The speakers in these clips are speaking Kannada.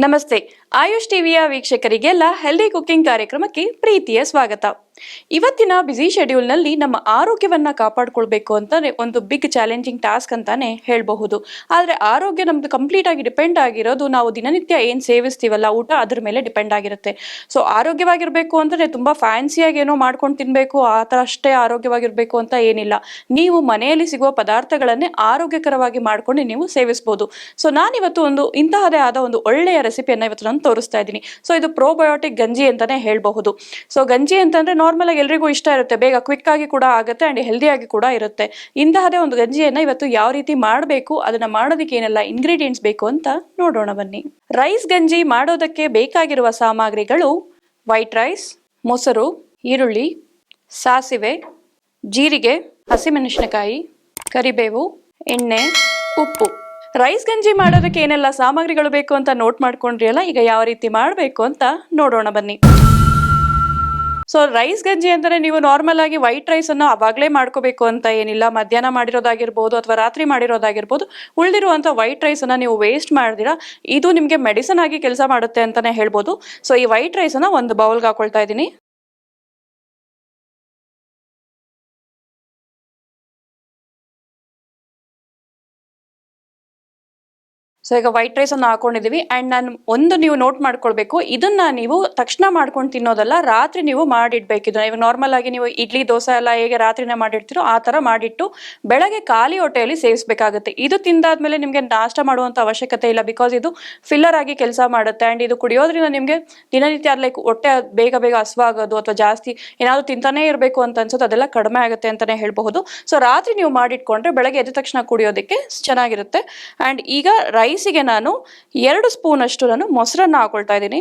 ನಮಸ್ತೆ. ಆಯುಷ್ ಟಿವಿಯ ವೀಕ್ಷಕರಿಗೆಲ್ಲ ಹೆಲ್ದಿ ಕುಕಿಂಗ್ ಕಾರ್ಯಕ್ರಮಕ್ಕೆ ಪ್ರೀತಿಯ ಸ್ವಾಗತ. ಇವತ್ತಿನ ಬ್ಯುಸಿ ಶೆಡ್ಯೂಲ್ನಲ್ಲಿ ನಮ್ಮ ಆರೋಗ್ಯವನ್ನ ಕಾಪಾಡ್ಕೊಳ್ಬೇಕು ಅಂತಾನೆ ಒಂದು ಬಿಗ್ ಚಾಲೆಂಜಿಂಗ್ ಟಾಸ್ಕ್ ಅಂತಾನೆ ಹೇಳಬಹುದು. ಆದ್ರೆ ಆರೋಗ್ಯ ನಮ್ದು ಕಂಪ್ಲೀಟ್ ಆಗಿ ಡಿಪೆಂಡ್ ಆಗಿರೋದು ನಾವು ದಿನನಿತ್ಯ ಏನು ಸೇವಿಸ್ತೀವಲ್ಲ ಊಟ ಅದ್ರ ಮೇಲೆ ಡಿಪೆಂಡ್ ಆಗಿರುತ್ತೆ. ಸೊ ಆರೋಗ್ಯವಾಗಿರಬೇಕು ಅಂದರೆ ತುಂಬಾ ಫ್ಯಾನ್ಸಿಯಾಗಿ ಏನೋ ಮಾಡ್ಕೊಂಡು ತಿನ್ನಬೇಕು ಆ ಥರ ಅಷ್ಟೇ ಆರೋಗ್ಯವಾಗಿರಬೇಕು ಅಂತ ಏನಿಲ್ಲ. ನೀವು ಮನೆಯಲ್ಲಿ ಸಿಗುವ ಪದಾರ್ಥಗಳನ್ನೇ ಆರೋಗ್ಯಕರವಾಗಿ ಮಾಡ್ಕೊಂಡು ನೀವು ಸೇವಿಸ್ಬೋದು. ಸೊ ನಾನಿವತ್ತು ಒಂದು ಇಂತಹದೇ ಆದ ಒಂದು ಒಳ್ಳೆಯ ರೆಸಿಪಿಯನ್ನು ಇವತ್ತು ನಾನು ತೋರಿಸ್ತಾ ಇದ್ದೀನಿ. ಸೊ ಇದು ಪ್ರೋಬಯೋಟಿಕ್ ಗಂಜಿ ಅಂತಾನೆ ಹೇಳಬಹುದು. ಸೊ ಗಂಜಿ ಅಂತಂದ್ರೆ ನಾರ್ಮಲ್ ಆಗಿ ಎಲ್ರಿಗೂ ಇಷ್ಟ ಇರುತ್ತೆ. ಬೇಗ ಕ್ವಿಕ್ ಆಗಿ ಕೂಡ ಆಗುತ್ತೆ ಅಂಡ್ ಹೆಲ್ದಿ ಆಗಿ ಕೂಡ ಇರುತ್ತೆ. ಇಂತಹದೇ ಒಂದು ಗಂಜಿಯನ್ನ ಇವತ್ತು ಯಾವ ರೀತಿ ಮಾಡಬೇಕು, ಅದನ್ನ ಮಾಡೋದಕ್ಕೆ ಏನೆಲ್ಲ ಇಂಗ್ರೀಡಿಯೆಂಟ್ಸ್ ಬೇಕು ಅಂತ ನೋಡೋಣ ಬನ್ನಿ. ರೈಸ್ ಗಂಜಿ ಮಾಡೋದಕ್ಕೆ ಬೇಕಾಗಿರುವ ಸಾಮಗ್ರಿಗಳು ವೈಟ್ ರೈಸ್ ಮೊಸರು, ಈರುಳ್ಳಿ, ಸಾಸಿವೆ, ಜೀರಿಗೆ, ಹಸಿಮೆಣಸಿನಕಾಯಿ, ಕರಿಬೇವು, ಎಣ್ಣೆ, ಉಪ್ಪು. ರೈಸ್ ಗಂಜಿ ಮಾಡೋದಕ್ಕೆ ಏನೆಲ್ಲ ಸಾಮಗ್ರಿಗಳು ಬೇಕು ಅಂತ ನೋಟ್ ಮಾಡ್ಕೊಂಡ್ರಿ ಅಲ್ಲ ಈಗ ಯಾವ ರೀತಿ ಮಾಡಬೇಕು ಅಂತ ನೋಡೋಣ ಬನ್ನಿ. ಸೊ ರೈಸ್ ಗಂಜಿ ಅಂದರೆ ನೀವು ನಾರ್ಮಲ್ ಆಗಿ ವೈಟ್ ರೈಸ್ ಅನ್ನು ಅವಾಗಲೇ ಮಾಡ್ಕೋಬೇಕು ಅಂತ ಏನಿಲ್ಲ. ಮಧ್ಯಾಹ್ನ ಮಾಡಿರೋದಾಗಿರ್ಬೋದು ಅಥವಾ ರಾತ್ರಿ ಮಾಡಿರೋದಾಗಿರ್ಬೋದು, ಉಳಿದಿರುವಂಥ ವೈಟ್ ರೈಸ್ ಅನ್ನ ನೀವು ವೇಸ್ಟ್ ಮಾಡಿದಿರಾ. ಇದು ನಿಮಗೆ ಮೆಡಿಸನ್ ಆಗಿ ಕೆಲಸ ಮಾಡುತ್ತೆ ಅಂತಾನೆ ಹೇಳ್ಬೋದು. ಸೊ ಈ ವೈಟ್ ರೈಸ್ ಅನ್ನ ಒಂದು ಬೌಲ್ಗೆ ಹಾಕೊಳ್ತಾ ಇದ್ದೀನಿ. ಸೊ ಈಗ ವೈಟ್ ರೈಸ್ ಅನ್ನು ಹಾಕೊಂಡಿದೀವಿ ಅಂಡ್ ನಾನು ಒಂದು ನೀವು ನೋಟ್ ಮಾಡ್ಕೊಳ್ಬೇಕು. ಇದನ್ನ ನೀವು ತಕ್ಷಣ ಮಾಡ್ಕೊಂಡು ತಿನ್ನೋದಲ್ಲ, ರಾತ್ರಿ ನೀವು ಮಾಡಿಡ್ಬೇಕಿದ್ದು ಇವಾಗ ನಾರ್ಮಲ್ ಆಗಿ ನೀವು ಇಡ್ಲಿ, ದೋಸೆ ಎಲ್ಲ ಹೇಗೆ ರಾತ್ರಿನೇ ಮಾಡಿರ್ತೀರೋ ಆ ತರ ಮಾಡಿಟ್ಟು ಬೆಳಗ್ಗೆ ಖಾಲಿ ಹೊಟ್ಟೆಯಲ್ಲಿ ಸೇವಿಸಬೇಕಾಗುತ್ತೆ. ಇದು ತಿಂದಾದ್ಮೇಲೆ ನಿಮಗೆ ನಾಷ್ಟ ಮಾಡುವಂತ ಅವಶ್ಯಕತೆ ಇಲ್ಲ. ಬಿಕಾಸ್ ಇದು ಫಿಲ್ಲರ್ ಆಗಿ ಕೆಲಸ ಮಾಡುತ್ತೆ. ಅಂಡ್ ಇದು ಕುಡಿಯೋದ್ರಿಂದ ನಿಮಗೆ ದಿನನಿತ್ಯ ಲೈಕ್ ಹೊಟ್ಟೆ ಬೇಗ ಬೇಗ ಹಸುವಾಗೋದು ಅಥವಾ ಜಾಸ್ತಿ ಏನಾದ್ರು ತಿಂತಾನೆ ಇರಬೇಕು ಅಂತ ಅನ್ಸುತ್ತೆ. ಅದೆಲ್ಲ ಕಡಿಮೆ ಆಗುತ್ತೆ ಅಂತಾನೆ ಹೇಳಬಹುದು. ಸೊ ರಾತ್ರಿ ನೀವು ಮಾಡಿಟ್ಕೊಂಡ್ರೆ ಬೆಳಗ್ಗೆ ಎದ್ದ ತಕ್ಷಣ ಕುಡಿಯೋದಕ್ಕೆ ಚೆನ್ನಾಗಿರುತ್ತೆ. ಅಂಡ್ ಈಗ ರೈಸಿಗೆ ನಾನು ಎರಡು ಸ್ಪೂನ್ ಅಷ್ಟು ನಾನು ಮೊಸರನ್ನ ಹಾಕೊಳ್ತಾ ಇದ್ದೀನಿ.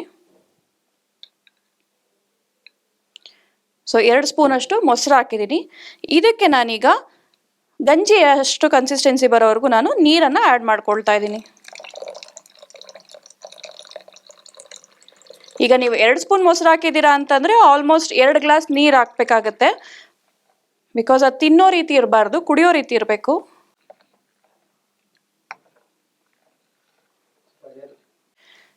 ಸೊ ಎರಡು ಸ್ಪೂನ್ ಅಷ್ಟು ಮೊಸರು ಹಾಕಿದ್ದೀನಿ. ಇದಕ್ಕೆ ನಾನೀಗ ಗಂಜಿ ಅಷ್ಟು ಕನ್ಸಿಸ್ಟೆನ್ಸಿ ಬರೋವರೆಗೂ ನಾನು ನೀರನ್ನು ಆ್ಯಡ್ ಮಾಡ್ಕೊಳ್ತಾ ಇದ್ದೀನಿ. ಈಗ ನೀವು ಎರಡು ಸ್ಪೂನ್ ಮೊಸರು ಹಾಕಿದ್ದೀರಾ ಅಂತಂದರೆ ಆಲ್ಮೋಸ್ಟ್ ಎರಡು ಗ್ಲಾಸ್ ನೀರು ಹಾಕ್ಬೇಕಾಗತ್ತೆ. ಬಿಕಾಸ್ ಅದು ತಿನ್ನೋ ರೀತಿ ಇರಬಾರ್ದು, ಕುಡಿಯೋ ರೀತಿ ಇರಬೇಕು.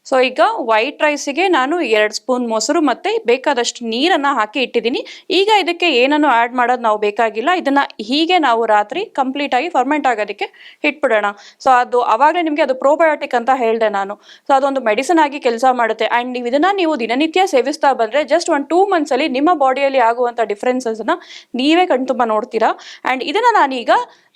ಸೊ ಈಗ ವೈಟ್ ರೈಸಿಗೆ ನಾನು ಎರಡು ಸ್ಪೂನ್ ಮೊಸರು ಮತ್ತು ಬೇಕಾದಷ್ಟು ನೀರನ್ನು ಹಾಕಿ ಇಟ್ಟಿದ್ದೀನಿ. ಈಗ ಇದಕ್ಕೆ ಏನನ್ನು ಆ್ಯಡ್ ಮಾಡೋದು ನಾವು ಬೇಕಾಗಿಲ್ಲ. ಇದನ್ನು ಹೀಗೆ ನಾವು ರಾತ್ರಿ ಕಂಪ್ಲೀಟಾಗಿ ಫರ್ಮೆಂಟ್ ಆಗೋದಕ್ಕೆ ಇಟ್ಬಿಡೋಣ. ಸೊ ಅದು ಆವಾಗಲೇ ನಿಮಗೆ ಅದು ಪ್ರೋಬಯೋಟಿಕ್ ಅಂತ ಹೇಳಿದೆ ನಾನು. ಸೊ ಅದೊಂದು ಮೆಡಿಸಿನ್ ಆಗಿ ಕೆಲಸ ಮಾಡುತ್ತೆ. ಆ್ಯಂಡ್ ನೀವು ಇದನ್ನು ನೀವು ದಿನನಿತ್ಯ ಸೇವಿಸ್ತಾ ಬಂದರೆ ಜಸ್ಟ್ ಒಂದು ಟೂ ಮಂತ್ಸಲ್ಲಿ ನಿಮ್ಮ ಬಾಡಿಯಲ್ಲಿ ಆಗುವಂಥ ಡಿಫ್ರೆನ್ಸಸ್ನ ನೀವೇ ಕಣ್ತುಂಬ ನೋಡ್ತೀರಾ? ಆ್ಯಂಡ್ ಇದನ್ನು ನಾನೀಗ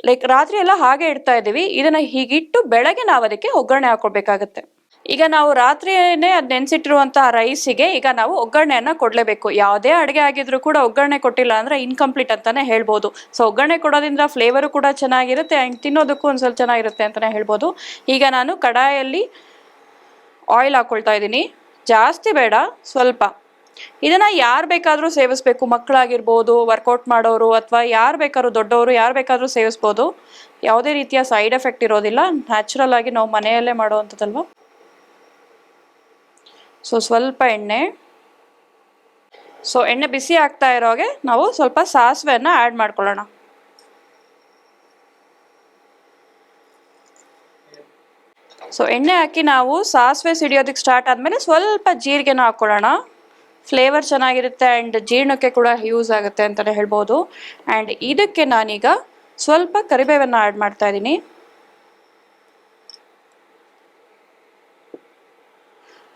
ಲೈಕ್ ರಾತ್ರಿ ಎಲ್ಲ ಹಾಗೆ ಇಡ್ತಾ ಇದ್ದೀವಿ. ಇದನ್ನು ಹೀಗಿಟ್ಟು ಬೆಳಗ್ಗೆ ನಾವು ಅದಕ್ಕೆ ಒಗ್ಗರಣೆ ಹಾಕೊಳ್ಬೇಕಾಗತ್ತೆ. ಈಗ ನಾವು ರಾತ್ರಿಯೇ ಅದು ನೆನೆಸಿಟ್ಟಿರುವಂತಹ ರೈಸಿಗೆ ಈಗ ನಾವು ಒಗ್ಗರಣೆಯನ್ನ ಕೊಡಲೇಬೇಕು. ಯಾವುದೇ ಅಡುಗೆ ಆಗಿದ್ರು ಕೂಡ ಒಗ್ಗರಣೆ ಕೊಟ್ಟಿಲ್ಲ ಅಂದ್ರೆ ಇನ್ಕಂಪ್ಲೀಟ್ ಅಂತಾನೆ ಹೇಳ್ಬೋದು. ಸೊ ಒಗ್ಗರಣೆ ಕೊಡೋದ್ರಿಂದ ಫ್ಲೇವರು ಕೂಡ ಚೆನ್ನಾಗಿರುತ್ತೆ ಆ್ಯಂಡ್ ತಿನ್ನೋದಕ್ಕೂ ಒಂದು ಸ್ವಲ್ಪ ಚೆನ್ನಾಗಿರುತ್ತೆ ಅಂತಾನೆ ಹೇಳ್ಬೋದು. ಈಗ ನಾನು ಕಡಾಯಲ್ಲಿ ಆಯಿಲ್ ಹಾಕೊಳ್ತಾ ಇದ್ದೀನಿ. ಜಾಸ್ತಿ ಬೇಡ, ಸ್ವಲ್ಪ. ಇದನ್ನ ಯಾರು ಬೇಕಾದರೂ ಸೇವಿಸ್ಬೇಕು. ಮಕ್ಕಳಾಗಿರ್ಬೋದು ವರ್ಕೌಟ್ ಮಾಡೋರು ಅಥವಾ ಯಾರು ಬೇಕಾದ್ರೂ ದೊಡ್ಡವರು ಯಾರು ಬೇಕಾದರೂ ಸೇವಿಸ್ಬೋದು. ಯಾವುದೇ ರೀತಿಯ ಸೈಡ್ ಎಫೆಕ್ಟ್ ಇರೋದಿಲ್ಲ. ನ್ಯಾಚುರಲ್ ಆಗಿ ನಾವು ಮನೆಯಲ್ಲೇ ಮಾಡುವಂಥದ್ದಲ್ವ? ಸೊ ಸ್ವಲ್ಪ ಎಣ್ಣೆ. ಸೊ ಎಣ್ಣೆ ಬಿಸಿ ಆಗ್ತಾ ಇರೋಗೆ ನಾವು ಸ್ವಲ್ಪ ಸಾಸಿವೆಯನ್ನು ಆ್ಯಡ್ ಮಾಡ್ಕೊಳ್ಳೋಣ. ಸೊ ಎಣ್ಣೆ ಹಾಕಿ ನಾವು ಸಾಸಿವೆ ಸಿಡಿಯೋದಕ್ಕೆ ಸ್ಟಾರ್ಟ್ ಆದಮೇಲೆ ಸ್ವಲ್ಪ ಜೀರಿಗೆನ ಹಾಕ್ಕೊಳ್ಳೋಣ ಫ್ಲೇವರ್ ಚೆನ್ನಾಗಿರುತ್ತೆ ಆ್ಯಂಡ್ ಜೀರ್ಣಕ್ಕೆ ಕೂಡ ಯೂಸ್ ಆಗುತ್ತೆ ಅಂತಲೇ ಹೇಳ್ಬೋದು. ಆ್ಯಂಡ್ ಇದಕ್ಕೆ ನಾನೀಗ ಸ್ವಲ್ಪ ಕರಿಬೇವನ್ನು ಆ್ಯಡ್ ಮಾಡ್ತಾ ಇದ್ದೀನಿ.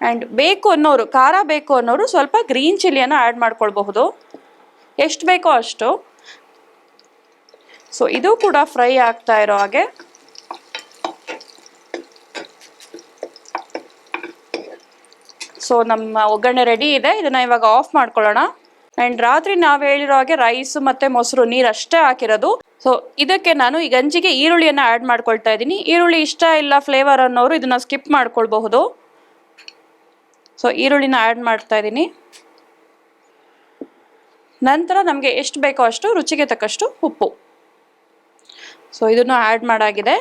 ಆ್ಯಂಡ್ ಬೇಕು ಅನ್ನೋರು, ಖಾರ ಬೇಕು ಅನ್ನೋರು ಸ್ವಲ್ಪ ಗ್ರೀನ್ ಚಿಲ್ಲಿಯನ್ನು ಆ್ಯಡ್ ಮಾಡ್ಕೊಳ್ಬಹುದು. ಎಷ್ಟು ಬೇಕೋ ಅಷ್ಟು. ಸೊ ಇದು ಕೂಡ ಫ್ರೈ ಆಗ್ತಾ ಇರೋ ಹಾಗೆ. ಸೊ ನಮ್ಮ ಒಗ್ಗರಣೆ ರೆಡಿ ಇದೆ. ಇದನ್ನ ಇವಾಗ ಆಫ್ ಮಾಡ್ಕೊಳ್ಳೋಣ. ಆ್ಯಂಡ್ ರಾತ್ರಿ ನಾವು ಹೇಳಿರೋ ಹಾಗೆ ರೈಸು ಮತ್ತು ಮೊಸರು ನೀರು ಅಷ್ಟೇ ಹಾಕಿರೋದು. ಸೊ ಇದಕ್ಕೆ ನಾನು ಈ ಗಂಜಿಗೆ ಈರುಳ್ಳಿಯನ್ನು ಆ್ಯಡ್ ಮಾಡ್ಕೊಳ್ತಾ ಇದ್ದೀನಿ. ಈರುಳ್ಳಿ ಇಷ್ಟ ಇಲ್ಲ ಫ್ಲೇವರ್ ಅನ್ನೋರು ಇದನ್ನ ಸ್ಕಿಪ್ ಮಾಡ್ಕೊಳ್ಬಹುದು. ಸೊ ಈರುಳ್ಳಿನ ಆ್ಯಡ್ ಮಾಡ್ತಾ ಇದ್ದೀನಿ. ನಂತರ ನಮಗೆ ಎಷ್ಟು ಬೇಕೋ ಅಷ್ಟು ರುಚಿಗೆ ತಕ್ಕಷ್ಟು ಉಪ್ಪು. ಸೊ ಇದನ್ನು ಆ್ಯಡ್ ಮಾಡಾಗಿದೆ.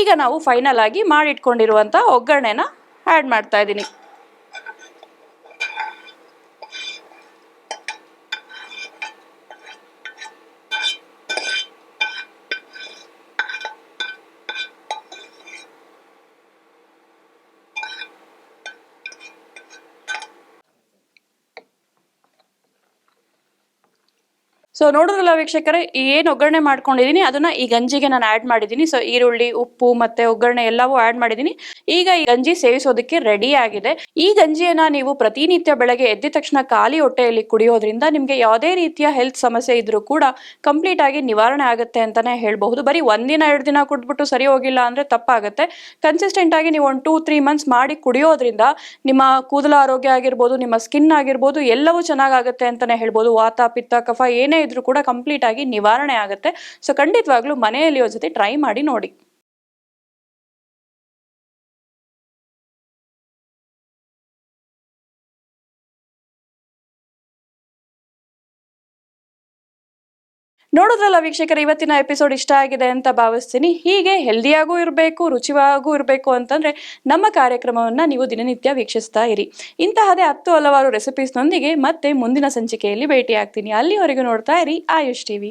ಈಗ ನಾವು ಫೈನಲ್ ಆಗಿ ಮಾಡಿಟ್ಕೊಂಡಿರುವಂಥ ಒಗ್ಗರಣೆನ ಆ್ಯಡ್ ಮಾಡ್ತಾ ಇದ್ದೀನಿ. ಸೊ ನೋಡಿದ್ರಲ್ಲ ವೀಕ್ಷಕರೇ, ಏನು ಒಗ್ಗರಣೆ ಮಾಡ್ಕೊಂಡಿದ್ದೀನಿ ಅದನ್ನ ಈ ಗಂಜಿಗೆ ನಾನು ಆ್ಯಡ್ ಮಾಡಿದ್ದೀನಿ ಸೊ ಈರುಳ್ಳಿ, ಉಪ್ಪು ಮತ್ತೆ ಒಗ್ಗರಣೆ ಎಲ್ಲವೂ ಆ್ಯಡ್ ಮಾಡಿದ್ದೀನಿ ಈಗ ಈ ಗಂಜಿ ಸೇವಿಸೋದಕ್ಕೆ ರೆಡಿ ಆಗಿದೆ. ಈ ಗಂಜಿಯನ್ನ ನೀವು ಪ್ರತಿನಿತ್ಯ ಬೆಳಗ್ಗೆ ಎದ್ದ ತಕ್ಷಣ ಖಾಲಿ ಹೊಟ್ಟೆಯಲ್ಲಿ ಕುಡಿಯೋದ್ರಿಂದ ನಿಮಗೆ ಯಾವುದೇ ರೀತಿಯ ಹೆಲ್ತ್ ಸಮಸ್ಯೆ ಇದ್ದರೂ ಕೂಡ ಕಂಪ್ಲೀಟ್ ಆಗಿ ನಿವಾರಣೆ ಆಗುತ್ತೆ ಅಂತಾನೆ ಹೇಳಬಹುದು. ಬರೀ ಒಂದಿನ, ಎರಡು ದಿನ ಕುಡ್ಬಿಟ್ಟು ಸರಿ ಹೋಗಿಲ್ಲ ಅಂದ್ರೆ ತಪ್ಪಾಗುತ್ತೆ. ಕನ್ಸಿಸ್ಟೆಂಟ್ ಆಗಿ ನೀವು ಒಂದು ಟೂ ತ್ರೀ ಮಂತ್ಸ್ ಮಾಡಿ ಕುಡಿಯೋದ್ರಿಂದ ನಿಮ್ಮ ಕೂದಲ ಆರೋಗ್ಯ ಆಗಿರ್ಬೋದು, ನಿಮ್ಮ ಸ್ಕಿನ್ ಆಗಿರ್ಬೋದು, ಎಲ್ಲವೂ ಚೆನ್ನಾಗಾಗುತ್ತೆ ಅಂತಾನೆ ಹೇಳ್ಬೋದು ವಾತ, ಪಿತ್ತ, ಕಫ ಏನೇ ಇದ್ರೂ ಕೂಡ ಕಂಪ್ಲೀಟ್ ಆಗಿ ನಿವಾರಣೆ ಆಗುತ್ತೆ. ಸೊ ಖಂಡಿತವಾಗ್ಲೂ ಮನೆಯಲ್ಲಿ ಒಂದ್ಸತಿ ಟ್ರೈ ಮಾಡಿ ನೋಡಿ. ನೋಡೋದ್ರಲ್ಲ ವೀಕ್ಷಕರು, ಇವತ್ತಿನ ಎಪಿಸೋಡ್ ಇಷ್ಟ ಆಗಿದೆ ಅಂತ ಭಾವಿಸ್ತೀನಿ. ಹೀಗೆ ಹೆಲ್ದಿಯಾಗೂ ಇರಬೇಕು ರುಚಿಯಾಗೂ ಇರಬೇಕು ಅಂತಂದ್ರೆ ನಮ್ಮ ಕಾರ್ಯಕ್ರಮವನ್ನ ನೀವು ದಿನನಿತ್ಯ ವೀಕ್ಷಿಸ್ತಾ ಇರಿ. ಇಂತಹದೇ ಹತ್ತು ಹಲವಾರು ರೆಸಿಪೀಸ್ನೊಂದಿಗೆ ಮತ್ತೆ ಮುಂದಿನ ಸಂಚಿಕೆಯಲ್ಲಿ ಭೇಟಿ ಆಗ್ತೀನಿ ಅಲ್ಲಿವರೆಗೂ ನೋಡ್ತಾ ಇರಿ ಆಯುಷ್ ಟಿವಿ.